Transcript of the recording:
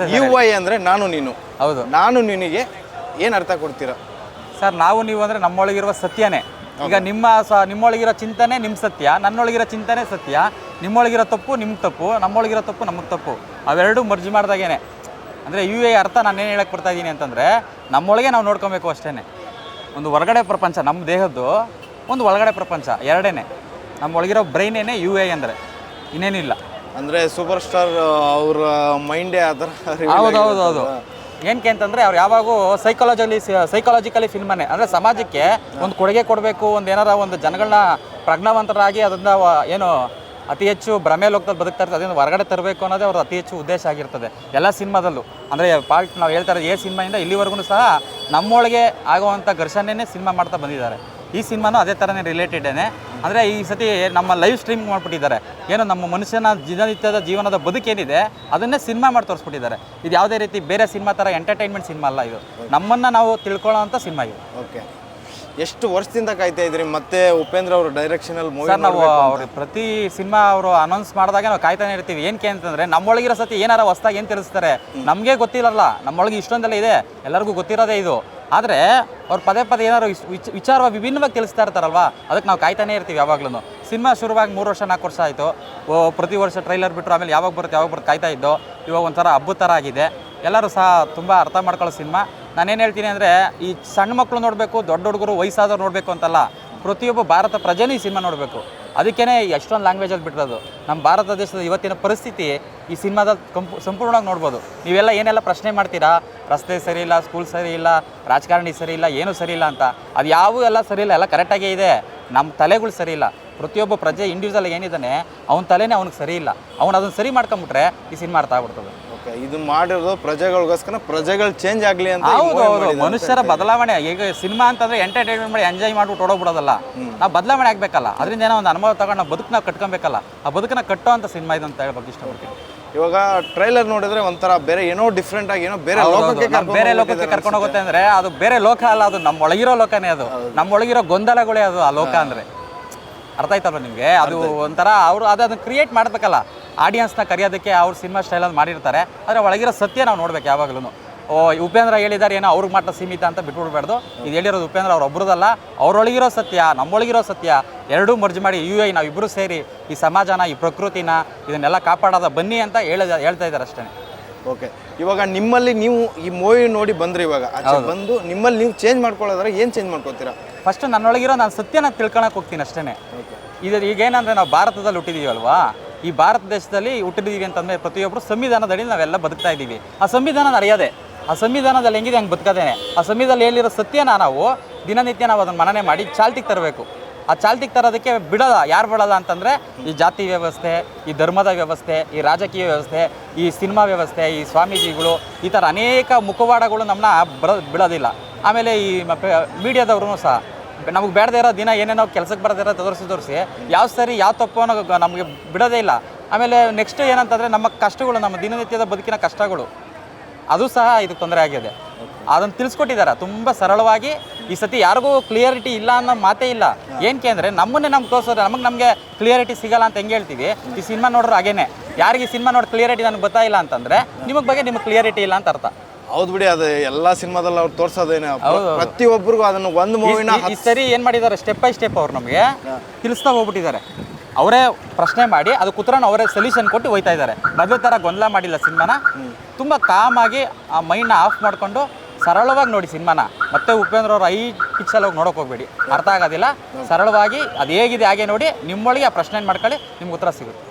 Sir you Y ಅಂದರೆ ನಾನು ನೀನು. ಹೌದು. ನಾನು ನಿನಗೆ ಏನು ಅರ್ಥ ಕೊಡ್ತೀರಾ? ಸರ್ ನಾವು ನೀವು ಅಂದರೆ ನಮ್ಮೊಳಗಿರುವ ಸತ್ಯನೇ. ಈಗ ನಿಮ್ಮ ಸ ನಿಮ್ಮೊಳಗಿರೋ ಚಿಂತನೆ ನಿಮ್ಮ ಸತ್ಯ ನನ್ನೊಳಗಿರೋ ಚಿಂತನೆ ಸತ್ಯ ನಿಮ್ಮೊಳಗಿರೋ ತಪ್ಪು ನಿಮ್ಮ ತಪ್ಪು ನಮ್ಮೊಳಗಿರೋ ತಪ್ಪು ನಮಗೆ ತಪ್ಪು. ಅವೆರಡೂ ಮರ್ಜಿ ಮಾಡ್ದಾಗೇನೆ. ಅಂದರೆ ಯು ಎ ಅರ್ಥ ಏನು ಹೇಳಕ್ಕೆ ಬರ್ತಾ ಇದ್ದೀನಿ ಅಂತಂದರೆ ನಮ್ಮೊಳಗೆ ನಾವು ನೋಡ್ಕೊಬೇಕು ಅಷ್ಟೇ ಒಂದು ಹೊರಗಡೆ ಪ್ರಪಂಚ ನಮ್ಮ ದೇಹದ್ದು ಒಂದು ಒಳಗಡೆ ಪ್ರಪಂಚ ಎರಡೇ ನಮ್ಮೊಳಗಿರೋ ಬ್ರೈನೇನೆ ಯು ಎ ಅಂದರೆ. ಇನ್ನೇನಿಲ್ಲ. ಅಂದರೆ ಸೂಪರ್ ಸ್ಟಾರ್ ಅವರ ಮೈಂಡೇ ಆ ಥರ ಹೌದು ಹೌದು ಆಗಿರುತ್ತಲ್ವಾ? ಹೌದು ಏನಕ್ಕೆ ಅಂತಂದ್ರೆ ಅವ್ರು ಯಾವಾಗೂ ಸೈಕಾಲಜಲಿ ಸೈಕಾಲಜಿಕಲಿ ಫಿಲ್ಮನ್ನೇ ಅಂದರೆ ಸಮಾಜಕ್ಕೆ ಒಂದು ಕೊಡುಗೆ ಕೊಡಬೇಕು ಒಂದು ಏನಾರ ಒಂದು ಜನಗಳನ್ನ ಪ್ರಜ್ಞಾವಂತರಾಗಿ ಅದನ್ನ ಏನು ಅತಿ ಹೆಚ್ಚು ಭ್ರಮೆ ಲೋಕದಲ್ಲಿ ಬದುಕ್ತಾ ಇರ್ತದೆ ಅದನ್ನು ಹೊರಗಡೆ ತರಬೇಕು ಅನ್ನೋದೇ ಅವ್ರ ಅತಿ ಹೆಚ್ಚು ಉದ್ದೇಶ ಆಗಿರ್ತದೆ ಎಲ್ಲ ಸಿನಿಮಾದಲ್ಲೂ. ಅಂದರೆ ಪಾರ್ಟ್ ನಾವು ಹೇಳ್ತಾ ಇರೋದು ಏ ಸಿನಿಮಾಯಿಂದ ಇಲ್ಲಿವರೆಗೂ ಸಹ ನಮ್ಮೊಳಗೆ ಆಗುವಂಥ ಘರ್ಷಣೆನೇ ಸಿನಿಮಾ ಮಾಡ್ತಾ ಬಂದಿದ್ದಾರೆ. ಈ ಸಿನಿಮಾನು ಅದೇ ಥರನೇ ರಿಲೇಟೆಡೇನೆ ಅಂದರೆ ಈ ಸತಿ ನಮ್ಮ ಲೈವ್ ಸ್ಟ್ರೀಮ್ ಮಾಡಿಬಿಟ್ಟಿದ್ದಾರೆ. ಏನು ನಮ್ಮ ಮನುಷ್ಯನ ದಿನನಿತ್ಯದ ಜೀವನದ ಬದುಕೇನಿದೆ ಅದನ್ನೇ ಸಿನಿಮಾ ಮಾಡಿ ತೋರಿಸ್ಬಿಟ್ಟಿದ್ದಾರೆ. ಇದು ಯಾವುದೇ ರೀತಿ ಬೇರೆ ಸಿನಿಮಾ ಥರ ಎಂಟರ್ಟೈನ್ಮೆಂಟ್ ಸಿನಿಮಾ ಅಲ್ಲ ಇದು. ನಮ್ಮನ್ನು ನಾವು ತಿಳ್ಕೊಳ್ಳೋ ಅಂಥ ಸಿನಿಮಾ ಇದು. ಓಕೆ. ಎಷ್ಟು ವರ್ಷದಿಂದ ಕಾಯ್ತಾ ಇದ್ರಿ? ಮತ್ತೆ ಉಪೇಂದ್ರ ಅವರು ಡೈರೆಕ್ಷನಲ್ಲಿ ಮೂವಿ ಸರ್ ನಾವು ಅವ್ರು ಪ್ರತಿ ಸಿನಿಮಾ ಅವರು ಅನೌನ್ಸ್ ಮಾಡಿದಾಗ ನಾವು ಕಾಯ್ತಾನೆ ಇರ್ತೀವಿ. ಏನಕ್ಕೆ ಅಂತಂದ್ರೆ ನಮ್ಮೊಳಗಿರೋ ಸತಿ ಏನಾರ ಹೊಸ್ದಾಗಿ ಏನು ತಿಳಿಸ್ತಾರೆ? ನಮಗೆ ಗೊತ್ತಿರಲ್ಲ. ನಮ್ಮೊಳಗೆ ಇಷ್ಟೊಂದೆಲ್ಲ ಇದೆ. ಎಲ್ಲರಿಗೂ ಗೊತ್ತಿರೋದೇ ಇದು. ಆದರೆ ಅವ್ರು ಪದೇ ಪದೇ ಏನಾದ್ರು ಇಸ್- ವಿಚ- ವಿಚಾರ ವಿಭಿನ್ನವಾಗಿ ತಿಳಿಸ್ತಾ ಇರ್ತಾರಲ್ವಾ? ಅದಕ್ಕೆ ನಾವು ಕಾಯ್ತಾನೇ ಇರ್ತೀವಿ ಯಾವಾಗ್ಲೂ ಸಿನಿಮಾ ಶುರುವಾಗಿ ಮೂರು ವರ್ಷ, ನಾಲ್ಕು ವರ್ಷ ಆಯಿತು. ಪ್ರತಿ ವರ್ಷ ಟ್ರೈಲರ್ ಬಿಟ್ಟರು ಆಮೇಲೆ ಯಾವಾಗ ಬರುತ್ತೆ ಯಾವಾಗ ಬರುತ್ತೆ ಕಾಯ್ತಾ ಇದ್ದೋ, ಇವಾಗ ಒಂಥರ ಹಬ್ಬದ ಥರ ಆಗಿದೆ. ಎಲ್ಲರೂ ಸಹ ತುಂಬ ಅರ್ಥ ಮಾಡ್ಕೊಳ್ಳೋ ಸಿನಿಮಾ. ನಾನೇನು ಹೇಳ್ತೀನಿ ಅಂದರೆ, ಈ ಸಣ್ಣ ಮಕ್ಕಳು ನೋಡಬೇಕು, ದೊಡ್ಡ ಹುಡುಗರು ವಯಸ್ಸಾದವ್ರು ನೋಡಬೇಕು ಅಂತಲ್ಲ, ಪ್ರತಿಯೊಬ್ಬ ಭಾರತ ಪ್ರಜೆನೂ ಈ ಸಿನಿಮಾ ನೋಡಬೇಕು. ಅದಕ್ಕೇ ಎಷ್ಟೊಂದು ಲ್ಯಾಂಗ್ವೇಜಲ್ಲಿ ಬಿಟ್ಟಿರೋದು. ನಮ್ಮ ಭಾರತ ದೇಶದ ಇವತ್ತಿನ ಪರಿಸ್ಥಿತಿ ಈ ಸಿನಿಮಾದ ಕಂಪು, ಸಂಪೂರ್ಣವಾಗಿ ನೋಡ್ಬೋದು. ನೀವೆಲ್ಲ ಏನೆಲ್ಲ ಪ್ರಶ್ನೆ ಮಾಡ್ತೀರಾ? ರಸ್ತೆ ಸರಿ ಇಲ್ಲ ಸ್ಕೂಲ್ ಸರಿ ಇಲ್ಲ ರಾಜಕಾರಣಿ ಸರಿ ಇಲ್ಲ ಏನೂ ಸರಿ ಇಲ್ಲ ಅಂತ. ಅದು ಯಾವೂ ಎಲ್ಲ ಸರಿ ಇಲ್ಲ ಎಲ್ಲ ಕರೆಕ್ಟಾಗೇ ಇದೆ. ನಮ್ಮ ತಲೆಗಳು ಸರಿ ಇಲ್ಲ ಪ್ರತಿಯೊಬ್ಬ ಪ್ರಜೆ ಇಂಡಿವಿಜುವಲ್ ಏನಿದ್ದಾನೆ ಅವನ ತಲೆನೇ ಅವ್ನಿಗೆ ಸರಿ ಇಲ್ಲ. ಅವ್ನು ಅದನ್ನು ಸರಿ ಮಾಡ್ಕೊಂಬಿಟ್ರೆ ಈ ಸಿನಿಮಾ ಅರ್ಥ ಆಗ್ಬಿಡ್ತದೆ. ಓಕೆ ಇದು ಮಾಡಿರೋದು ಪ್ರಜೆಗಳಿಗೋಸ್ಕರ ಪ್ರಜೆಗಳು ಚೇಂಜ್ ಆಗಲಿ ಅಂತ ಈ ಹೌದು movie ಹೌದು. ಮಾಡಿದ್ದಾರೆ. ಮನುಷ್ಯರ ಬದಲಾವಣೆ ಈಗ ಸಿನಿಮಾ ಅಂತಂದ್ರೆ ಎಂಟರ್ಟೈನ್ಮೆಂಟ್ ಮಾಡಿ ಎಂಜಾಯ್ ಮಾಡ್ಬಿಟ್ಟು ಓಡೋಗ್ಬಿಡೋದಲ್ಲ. ನಾವು ಬದಲಾವಣೆ ಆಗ್ಬೇಕಲ್ಲ. ಅದರಿಂದ ಏನೋ ಒಂದು ಅನುಭವ ತಗೊಂಡು ನಾವು ಬದುಕನ್ನ ಕಟ್ಕೊಬೇಕಲ್ಲ. ಆ ಬದುಕನ್ನ ಕಟ್ಟೋ ಅಂತ ಸಿನಿಮಾ ಇದು ಅಂತ ಹೇಳ್ಬೇಕು ಇಷ್ಟಪಡ್ತೀನಿ. ಇವಾಗ ಟ್ರೈಲರ್ ನೋಡಿದ್ರೆ ಒಂಥರ ಬೇರೆ ಏನೋ ಡಿಫ್ರೆಂಟ್ ಆಗಿ ಏನೋ ಬೇರೆ ಹೌದು, ಲೋಕಕ್ಕೆ ಬೇರೆ ಲೋಕಕ್ಕೆ ಕರ್ಕೊಂಡು ಹೋಗುತ್ತೆ ಅಂದ್ರೆ ಅದು ಬೇರೆ ಲೋಕ ಅಲ್ಲ ಅದು ನಮ್ಮ ಒಳಗಿರೋ ಲೋಕನೇ ಅದು. ನಮ್ಮ ಒಳಗಿರೋ ಗೊಂದಲಗಳೇ ಅದು ಆ ಲೋಕ ಅಂದ್ರೆ. ಅರ್ಥ ಆಯ್ತಲ್ವ ನಿಮಗೆ? ಅದು ಒಂಥರ ಅವರು ಅದು ಅದನ್ನು ಕ್ರಿಯೇಟ್ ಮಾಡಬೇಕಲ್ಲ. ಆಡಿಯನ್ಸ್ನ ಕರೆಯೋದಕ್ಕೆ ಅವ್ರ ಸಿನಿಮಾ ಸ್ಟೈಲಲ್ಲಿ ಮಾಡಿರ್ತಾರೆ. ಆದರೆ ಒಳಗಿರೋ ಸತ್ಯ ನಾವು ನೋಡ್ಬೇಕು ಯಾವಾಗಲೂ ಓ ಉಪೇಂದ್ರ ಹೇಳಿದ್ದಾರೆ ಏನೋ ಅವ್ರಿಗೆ ಮಾತ್ರ ಸೀಮಿತ ಅಂತ ಬಿಟ್ಬಿಡ್ಬಾರ್ದು. ಇದು ಹೇಳಿರೋದು ಉಪೇಂದ್ರ ಅವ್ರ ಒಬ್ಬರದಲ್ಲ ಅವರೊಳಗಿರೋ ಸತ್ಯ ನಮ್ಮೊಳಗಿರೋ ಸತ್ಯ ಎರಡೂ ಮರ್ಜ್ ಮಾಡಿ ಯು ಐ ನಾವಿಬ್ಬರು ಸೇರಿ ಈ ಸಮಾಜನ ಈ ಪ್ರಕೃತಿನ ಇದನ್ನೆಲ್ಲ ಕಾಪಾಡೋದ ಬನ್ನಿ ಅಂತ ಹೇಳ ಹೇಳ್ತಾ ಇದ್ದಾರೆ ಅಷ್ಟೇ. ಓಕೆ. ಇವಾಗ ನಿಮ್ಮಲ್ಲಿ ನೀವು ಈ ಮೂವಿ ನೋಡಿ ಬಂದ್ರಿ ಇವಾಗ ಆಚೆ ಬಂದು ನಿಮ್ಮಲ್ಲಿ ನೀವು ಚೇಂಜ್ ಮಾಡ್ಕೊಳ್ಳೋದ್ರೆ ಏನು ಚೇಂಜ್ ಮಾಡ್ಕೋತೀರಾ? ಫಸ್ಟ್ ನನ್ನೊಳಗಿರೋ ನಾನು ಸತ್ಯನ ತಿಳ್ಕೊಳಕ್ಕೆ ಹೋಗ್ತೀನಿ ಅಷ್ಟೇ ಇದು ಈಗೇನಂದ್ರೆ ನಾವು ಭಾರತದಲ್ಲಿ ಹುಟ್ಟಿದೀವಿ ಅಲ್ವಾ ಈ ಭಾರತ ದೇಶದಲ್ಲಿ ಹುಟ್ಟಿದೀವಿ ಅಂತಂದ್ರೆ ಪ್ರತಿಯೊಬ್ಬರು ಸಂವಿಧಾನದಡಿ ನಾವೆಲ್ಲ ಬದುಕ್ತಾ ಇದ್ದೀವಿ. ಆ ಸಂವಿಧಾನ ಅರಿಯದೆ. ಆ ಸಂವಿಧಾನದಲ್ಲಿ ಹೆಂಗಿದೆ ಹಂಗೆ ಬದುಕದೇನೆ. ಆ ಸಂವಿಧಾನದಲ್ಲಿ ಹೇಳಿರೋ ಸತ್ಯನ ನಾವು ದಿನನಿತ್ಯ ನಾವು ಅದನ್ನು ಮನನೆ ಮಾಡಿ ಚಾಲ್ತಿಗೆ ತರಬೇಕು. ಆ ಚಾಲ್ತಿಗೆ ತರೋದಕ್ಕೆ ಬಿಡಲ್ಲ. ಯಾರು ಬಿಡೋಲ್ಲ ಅಂತಂದರೆ ಈ ಜಾತಿ ವ್ಯವಸ್ಥೆ, ಈ ಧರ್ಮದ ವ್ಯವಸ್ಥೆ, ಈ ರಾಜಕೀಯ ವ್ಯವಸ್ಥೆ, ಈ ಸಿನಿಮಾ ವ್ಯವಸ್ಥೆ, ಈ ಸ್ವಾಮೀಜಿಗಳು ಈ ಥರ ಅನೇಕ ಮುಖವಾಡಗಳು ನಮ್ಮನ್ನ ಬರ, ಬಿಡೋದಿಲ್ಲ. ಆಮೇಲೆ ಈ ಮೀಡಿಯಾದವ್ರು ಸಹ ನಮಗೆ ಬೇಡದೇ ಇರೋ ದಿನ ಏನೇನೋ ಕೆಲಸಕ್ಕೆ ಬರದೇ ಇರೋ ತೋರಿಸಿ ತೋರಿಸಿ ಯಾವ ಸರಿ ಯಾವ ತಪ್ಪು ಅನ್ನೋ ನಮಗೆ ಬಿಡೋದೇ ಇಲ್ಲ. ಆಮೇಲೆ ನೆಕ್ಸ್ಟ್ ಏನಂತಂದರೆ ನಮ್ಮ ಕಷ್ಟಗಳು, ನಮ್ಮ ದಿನನಿತ್ಯದ ಬದುಕಿನ ಕಷ್ಟಗಳು. ಅದು ಸಹ ಇದಕ್ಕೆ ತೊಂದರೆ ಆಗಿದೆ. ಅದನ್ನು ತಿಳಿಸ್ಕೊಟ್ಟಿದ್ದಾರೆ ತುಂಬ ಸರಳವಾಗಿ ಈ ಸತಿ ಯಾರಿಗೂ ಕ್ಲಿಯರಿಟಿ ಇಲ್ಲ ಅನ್ನೋ ಮಾತೇ ಇಲ್ಲ. ಏನಕ್ಕೆ ಅಂದರೆ ನಮ್ಮನ್ನೇ ನಮ್ಗೆ ತೋರಿಸೋದ್ರೆ ನಮಗೆ ನಮಗೆ ಕ್ಲಿಯರಿಟಿ ಸಿಗಲ್ಲ ಅಂತ ಹೆಂಗೆ ಹೇಳ್ತೀವಿ? ಈ ಸಿನಿಮಾ ನೋಡ್ರೆ ಹಾಗೇನೆ. ಯಾರಿಗೆ ಈ ಸಿನಿಮಾ ನೋಡಿ ಕ್ಲಿಯರಿಟಿ ನನಗೆ ಗೊತ್ತಾಯಿಲ್ಲ ಅಂತಂದರೆ ನಿಮಗೆ ಬಗ್ಗೆ ನಿಮಗೆ ಕ್ಲಿಯರಿಟಿ ಇಲ್ಲ ಅಂತ ಅರ್ಥ. ಹೌದು ಬಿಡಿ ಅದು ಎಲ್ಲ ಸಿನಿಮಾದಲ್ಲಿ ಅವ್ರು ತೋರ್ಸೋದೇನೆ. ಪ್ರತಿಯೊಬ್ಬರಿಗೂ ಅದನ್ನು ಒಂದು ಮೂವಿನ ಈ- ಈ ಸರಿ ಏನು ಮಾಡಿದ್ದಾರೆ ಸ್ಟೆಪ್ ಬೈ ಸ್ಟೆಪ್ ಅವ್ರು ನಮಗೆ ತಿಳಿಸ್ತಾ ಹೋಗ್ಬಿಟ್ಟಿದ್ದಾರೆ. ಅವರೇ ಪ್ರಶ್ನೆ ಮಾಡಿ ಅದು ಕುತ್ರನ ಅವರೇ ಸೊಲ್ಯೂಷನ್ ಕೊಟ್ಟು ಹೋಯ್ತಾ ಇದ್ದಾರೆ. ಮೊದಲ ಥರ ಗೊಂದಲ ಮಾಡಿಲ್ಲ ಸಿನಿಮಾನ. ತುಂಬ ಕಾಮಾಗಿ ಆ ಮೈಂಡ್ನ ಆಫ್ ಮಾಡಿಕೊಂಡು ಸರಳವಾಗಿ ನೋಡಿ ಸಿನಿಮಾನ. ಮತ್ತೆ ಉಪೇಂದ್ರ ಅವ್ರ ಐ ಪಿಕ್ಸಲ್ ಹೋಗಿ ನೋಡೋಕೆ ಹೋಗ್ಬೇಡಿ. ಅರ್ಥ ಆಗೋದಿಲ್ಲ. ಸರಳವಾಗಿ ಅದು ಹೇಗಿದೆ ಹಾಗೆ ನೋಡಿ ನಿಮ್ಮೊಳಗೆ ಆ ಪ್ರಶ್ನೆ ಮಾಡ್ಕೊಳ್ಳಿ, ನಿಮ್ಗೆ ಉತ್ತರ ಸಿಗುತ್ತೆ.